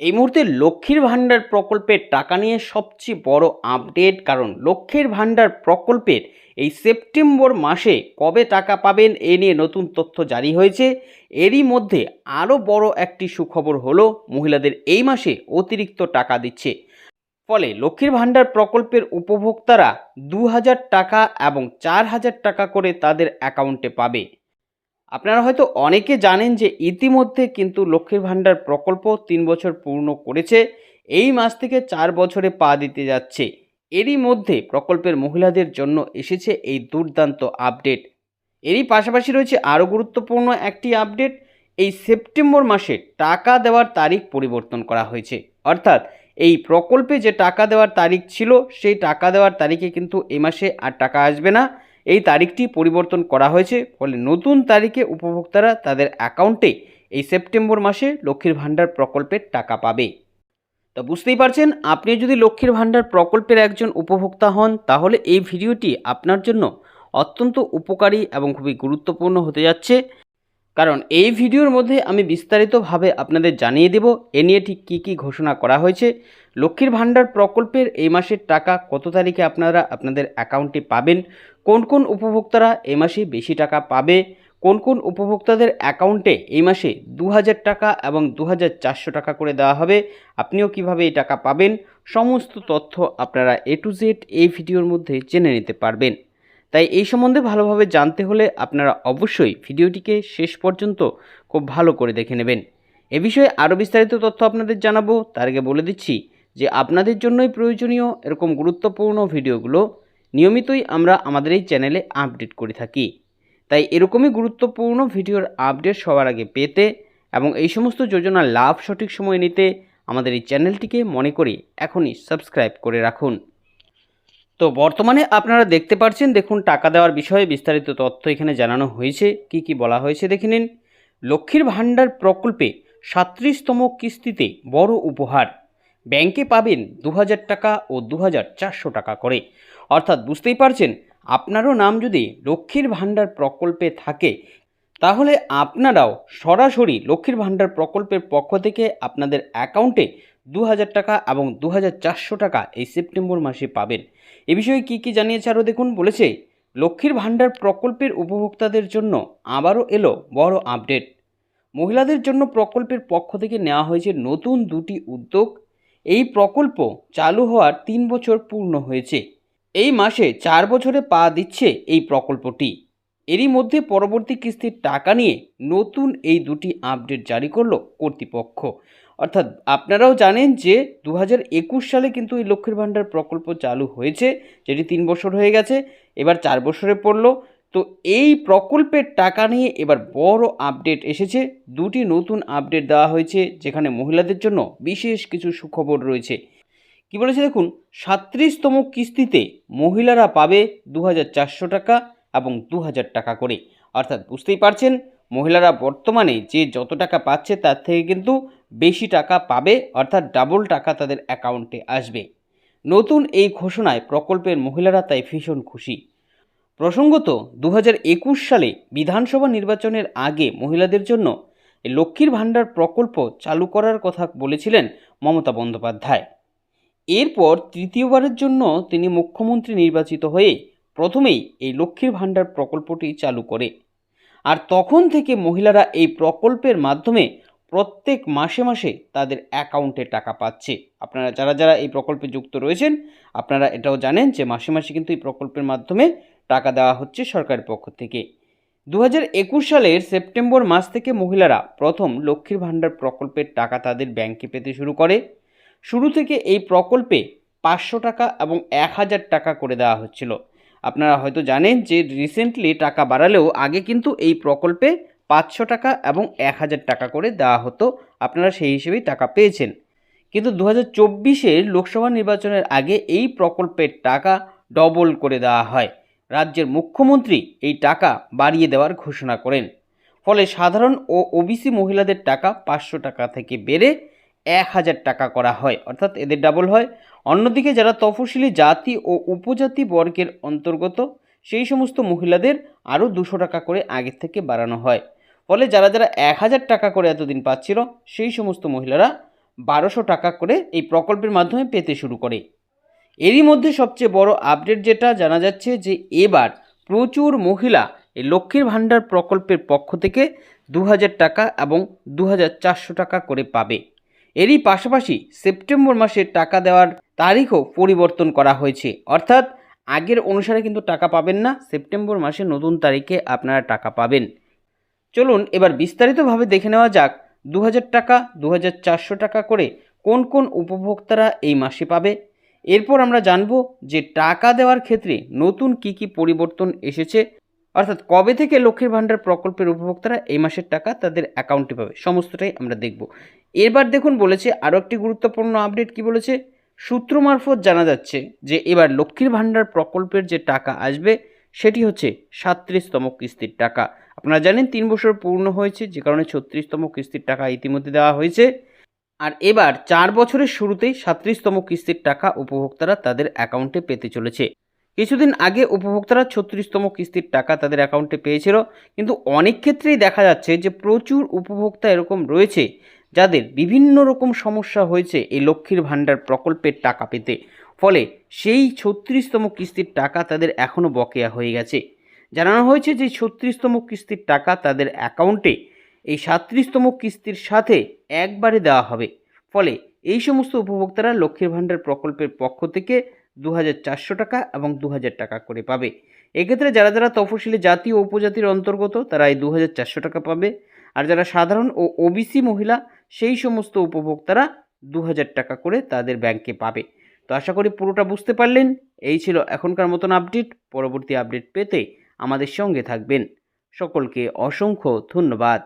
এই মুহূর্তে লক্ষ্মীর ভাণ্ডার প্রকল্পের টাকা নিয়ে সবচেয়ে বড় আপডেট কারণ লক্ষ্মীর ভাণ্ডার প্রকল্পের এই সেপ্টেম্বর মাসে কবে টাকা পাবেন এ নিয়ে নতুন তথ্য জারি হয়েছে। এরই মধ্যে আরও বড় একটি সুখবর হলো, মহিলাদের এই মাসে অতিরিক্ত টাকা দিচ্ছে। ফলে লক্ষ্মীর ভাণ্ডার প্রকল্পের উপভোক্তারা দু হাজার টাকা এবং চার হাজার টাকা করে তাদের অ্যাকাউন্টে পাবে। আপনারা হয়তো অনেকে জানেন যে ইতিমধ্যে কিন্তু লক্ষ্মীর ভাণ্ডার প্রকল্প তিন বছর পূর্ণ করেছে। এই মাস থেকে চার বছরে পা দিতে যাচ্ছে। এরই মধ্যে প্রকল্পের মহিলাদের জন্য এসেছে এই দুর্দান্ত আপডেট। এরই পাশাপাশি রয়েছে আরও গুরুত্বপূর্ণ একটি আপডেট। এই সেপ্টেম্বর মাসে টাকা দেওয়ার তারিখ পরিবর্তন করা হয়েছে। অর্থাৎ এই প্রকল্পে যে টাকা দেওয়ার তারিখ ছিল, সেই টাকা দেওয়ার তারিখে কিন্তু এ মাসে আর টাকা আসবে না। এই তারিখটি পরিবর্তন করা হয়েছে ফলে নতুন তারিখে উপভোক্তারা তাদের অ্যাকাউন্টে এই সেপ্টেম্বর মাসে লক্ষ্মীর ভাণ্ডার প্রকল্পের টাকা পাবে। তো বুঝতেই পারছেন, আপনি যদি লক্ষ্মীর ভাণ্ডার প্রকল্পের একজন উপভোক্তা হন, তাহলে এই ভিডিওটি আপনার জন্য অত্যন্ত উপকারী এবং খুবই গুরুত্বপূর্ণ হতে যাচ্ছে। কারণ এই ভিডিওর মধ্যে আমি বিস্তারিতভাবে আপনাদের জানিয়ে দেব, এ নিয়ে ঠিক কী কী ঘোষণা করা হয়েছে, লক্ষ্মীর ভাণ্ডার প্রকল্পের এই মাসের টাকা কত তারিখে আপনারা আপনাদের অ্যাকাউন্টে পাবেন, কোন কোন উপভোক্তারা এ মাসে বেশি টাকা পাবে, কোন কোন উপভোক্তাদের অ্যাকাউন্টে এই মাসে দু হাজার টাকা এবং দু হাজার চারশো টাকা করে দেওয়া হবে, আপনিও কীভাবে এই টাকা পাবেন, সমস্ত তথ্য আপনারা এ টু জেড এই ভিডিওর মধ্যে জেনে নিতে পারবেন। তাই এই সম্বন্ধে ভালোভাবে জানতে হলে আপনারা অবশ্যই ভিডিওটিকে শেষ পর্যন্ত খুব ভালো করে দেখে নেবেন। এ বিষয়ে আরও বিস্তারিত তথ্য আপনাদের জানাব। তার আগে বলে দিচ্ছি যে আপনাদের জন্যই প্রয়োজনীয় এরকম গুরুত্বপূর্ণ ভিডিওগুলো নিয়মিতই আমরা আমাদের এই চ্যানেলে আপডেট করে থাকি। তাই এরকমই গুরুত্বপূর্ণ ভিডিওর আপডেট সবার আগে পেতে এবং এই সমস্ত যোজনার লাভ সঠিক সময় নিতে আমাদের এই চ্যানেলটিকে মনে করি এখনই সাবস্ক্রাইব করে রাখুন। তো বর্তমানে আপনারা দেখতে পাচ্ছেন দেখুন টাকা দেওয়ার বিষয়ে বিস্তারিত তথ্য এখানে জানানো হয়েছে। কি কি বলা হয়েছে দেখে নিন। লক্ষ্মীর ভাণ্ডার প্রকল্পে সাত্রিশতম কিস্তিতে বড় উপহার। ব্যাংকে পাবেন দু হাজার টাকা ও দু হাজার চারশো টাকা করে। অর্থাৎ বুঝতেই পারছেন, আপনারও নাম যদি লক্ষ্মীর ভাণ্ডার প্রকল্পে থাকে, তাহলে আপনারাও সরাসরি লক্ষ্মীর ভাণ্ডার প্রকল্পের পক্ষ থেকে আপনাদের অ্যাকাউন্টে দু হাজার টাকা এবং দু হাজার চারশো টাকা এই সেপ্টেম্বর মাসে পাবেন। এ বিষয়ে কী কী জানিয়েছে আরও দেখুন, বলেছে, লক্ষ্মীর ভাণ্ডার প্রকল্পের উপভোক্তাদের জন্য আবারও এলো বড় আপডেট। মহিলাদের জন্য প্রকল্পের পক্ষ থেকে নেওয়া হয়েছে নতুন দুটি উদ্যোগ। এই প্রকল্প চালু হওয়ার তিন বছর পূর্ণ হয়েছে। এই মাসে চার বছরে পা দিচ্ছে এই প্রকল্পটি। এরই মধ্যে পরবর্তী কিস্তির টাকা নিয়ে নতুন এই দুটি আপডেট জারি করল কর্তৃপক্ষ। অর্থাৎ আপনারাও জানেন যে দু সালে কিন্তু এই লক্ষ্মীর ভাণ্ডার প্রকল্প চালু হয়েছে, যেটি তিন বছর হয়ে গেছে, এবার চার বছরে পড়ল। তো এই প্রকল্পের টাকা নিয়ে এবার বড় আপডেট এসেছে। দুটি নতুন আপডেট দেওয়া হয়েছে, যেখানে মহিলাদের জন্য বিশেষ কিছু সুখবর রয়েছে। কি বলেছে দেখুন, সাত্রিশতম কিস্তিতে মহিলারা পাবে দু টাকা এবং দু হাজার টাকা করে। অর্থাৎ বুঝতেই পারছেন, মহিলারা বর্তমানে যে যত টাকা পাচ্ছে তার থেকে কিন্তু বেশি টাকা পাবে, অর্থাৎ ডাবল টাকা তাদের অ্যাকাউন্টে আসবে। নতুন এই ঘোষণায় প্রকল্পের মহিলারা তাই ভীষণ খুশি। প্রসঙ্গত দু সালে বিধানসভা নির্বাচনের আগে মহিলাদের জন্য লক্ষ্মীর ভাণ্ডার প্রকল্প চালু করার কথা বলেছিলেন মমতা বন্দ্যোপাধ্যায়। এরপর তৃতীয়বারের জন্য তিনি মুখ্যমন্ত্রী নির্বাচিত হয়ে প্রথমেই এই লক্ষ্মীর ভাণ্ডার প্রকল্পটি চালু করে। আর তখন থেকে মহিলারা এই প্রকল্পের মাধ্যমে প্রত্যেক মাসে মাসে তাদের অ্যাকাউন্টে টাকা পাচ্ছে। আপনারা যারা যারা এই প্রকল্পে যুক্ত রয়েছেন, আপনারা এটাও জানেন যে মাসে মাসে কিন্তু এই প্রকল্পের মাধ্যমে টাকা দেওয়া হচ্ছে সরকারের পক্ষ থেকে। দু সালের সেপ্টেম্বর মাস থেকে মহিলারা প্রথম লক্ষ্মীর ভাণ্ডার প্রকল্পের টাকা তাদের ব্যাংকে পেতে শুরু করে। শুরু থেকে এই প্রকল্পে পাঁচশো টাকা এবং এক হাজার টাকা করে দেওয়া হচ্ছিল। আপনারা হয়তো জানেন যে রিসেন্টলি টাকা বাড়ালেও আগে কিন্তু এই প্রকল্পে পাঁচশো টাকা এবং এক হাজার টাকা করে দেওয়া হতো। আপনারা সেই হিসেবেই টাকা পেয়েছেন। কিন্তু দু হাজার লোকসভা নির্বাচনের আগে এই প্রকল্পের টাকা ডবল করে দেওয়া হয়। রাজ্যের মুখ্যমন্ত্রী এই টাকা বাড়িয়ে দেওয়ার ঘোষণা করেন। ফলে সাধারণ ও ওবিসি মহিলাদের টাকা পাঁচশো টাকা থেকে বেড়ে এক হাজার টাকা করা হয়। অর্থাৎ এদের ডাবল হয়। অন্যদিকে যারা তফসিলি জাতি ও উপজাতি বর্গের অন্তর্গত, সেই সমস্ত মহিলাদের আরও দুশো টাকা করে আগের থেকে বাড়ানো হয়। ফলে যারা যারা এক হাজার টাকা করে এতদিন পাচ্ছিল, সেই সমস্ত মহিলারা বারোশো টাকা করে এই প্রকল্পের মাধ্যমে পেতে শুরু করে। এরই মধ্যে সবচেয়ে বড় আপডেট যেটা জানা যাচ্ছে যে এবার প্রচুর মহিলা এই লক্ষ্মীর ভাণ্ডার প্রকল্পের পক্ষ থেকে দু হাজার টাকা এবং দু হাজার চারশো টাকা করে পাবে। এরই পাশাপাশি সেপ্টেম্বর মাসে টাকা দেওয়ার তারিখও পরিবর্তন করা হয়েছে। অর্থাৎ আগের অনুসারে কিন্তু টাকা পাবেন না, সেপ্টেম্বর মাসে নতুন তারিখে আপনারা টাকা পাবেন। চলুন এবার বিস্তারিতভাবে দেখে নেওয়া যাক দু হাজার টাকা দু হাজার চারশো টাকা করে কোন কোন উপভোক্তারা এই মাসে পাবে। এরপর আমরা জানব যে টাকা দেওয়ার ক্ষেত্রে নতুন কি কি পরিবর্তন এসেছে। অর্থাৎ কবে থেকে লক্ষ্মীর ভাণ্ডার প্রকল্পের উপভোক্তারা এই মাসের টাকা তাদের অ্যাকাউন্টে পাবে, সমস্তটাই আমরা দেখব। এবার দেখুন বলেছে আরও একটি গুরুত্বপূর্ণ আপডেট কি বলেছে। সূত্র মারফত জানা যাচ্ছে যে এবার লক্ষ্মীর ভাণ্ডার প্রকল্পের যে টাকা আসবে সেটি হচ্ছে সাতত্রিশতম কিস্তির টাকা। আপনারা জানেন তিন বছর পূর্ণ হয়েছে, যে কারণে ছত্রিশতম কিস্তির টাকা ইতিমধ্যে দেওয়া হয়েছে। আর এবার চার বছরের শুরুতেই সাতত্রিশতম কিস্তির টাকা উপভোক্তারা তাদের অ্যাকাউন্টে পেতে চলেছে। কিছুদিন আগে উপভোক্তারা ছত্রিশতম কিস্তির টাকা তাদের অ্যাকাউন্টে পেয়েছিল, কিন্তু অনেক ক্ষেত্রেই দেখা যাচ্ছে যে প্রচুর উপভোক্তা এরকম রয়েছে, যাদের বিভিন্ন রকম সমস্যা হয়েছে এই লক্ষ্মীর ভাণ্ডার প্রকল্পের টাকা পেতে। ফলে সেই ছত্রিশতম কিস্তির টাকা তাদের এখনও বকেয়া হয়ে গেছে। জানানো হয়েছে যে ছত্রিশতম কিস্তির টাকা তাদের অ্যাকাউন্টে এই সাতত্রিশতম কিস্তির সাথে একবারে দেওয়া হবে। ফলে এই সমস্ত উপভোক্তারা লক্ষ্মীর ভাণ্ডার প্রকল্পের পক্ষ থেকে দু হাজার চারশো টাকা এবং দু হাজার টাকা করে পাবে। এক্ষেত্রে যারা যারা তফসিলি জাতি ও উপজাতির অন্তর্গত তারা এই দু হাজার চারশো টাকা পাবে। আর যারা সাধারণ ও ওবিসি মহিলা, সেই সমস্ত উপভোক্তারা দু হাজার টাকা করে তাদের ব্যাংকে পাবে। তো আশা করি পুরোটা বুঝতে পারলেন। এই ছিল এখনকার মতন আপডেট। পরবর্তী আপডেট পেতে আমাদের সঙ্গে থাকবেন। সকলকে অসংখ্য ধন্যবাদ।